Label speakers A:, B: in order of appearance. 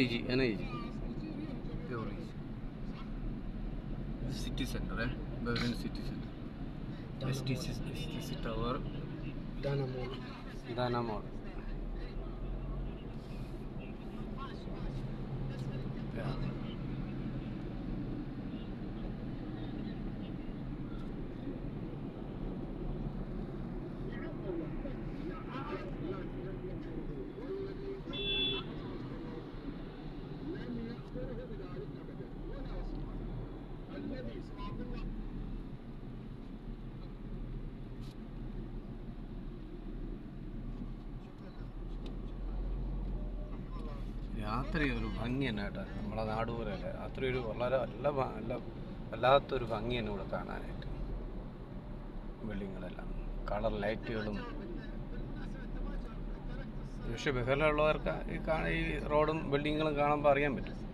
A: Iji, ana iji.
B: Pure iji. City center, eh? Berlin City center. STC, STC Tower.
A: Dana
B: Mall. Dana Mall.
A: യാത്ര ഒരു ഭംഗി തന്നെ കേട്ടോ. നമ്മളെ നാട് പോലെയല്ല. യാത്ര ഒരു വളരെ നല്ല നല്ല വല്ലാത്തൊരു ഭംഗി തന്നെ ഇവിടെ കാണാനായിട്ട്. ബിൽഡിങ്ങുകളെല്ലാം കളർ ലൈറ്റുകളും. പക്ഷെ ബഹളമുള്ളവർക്ക് ഈ കാണ ഈ റോഡും ബിൽഡിങ്ങുകളും കാണുമ്പോൾ അറിയാൻ പറ്റും.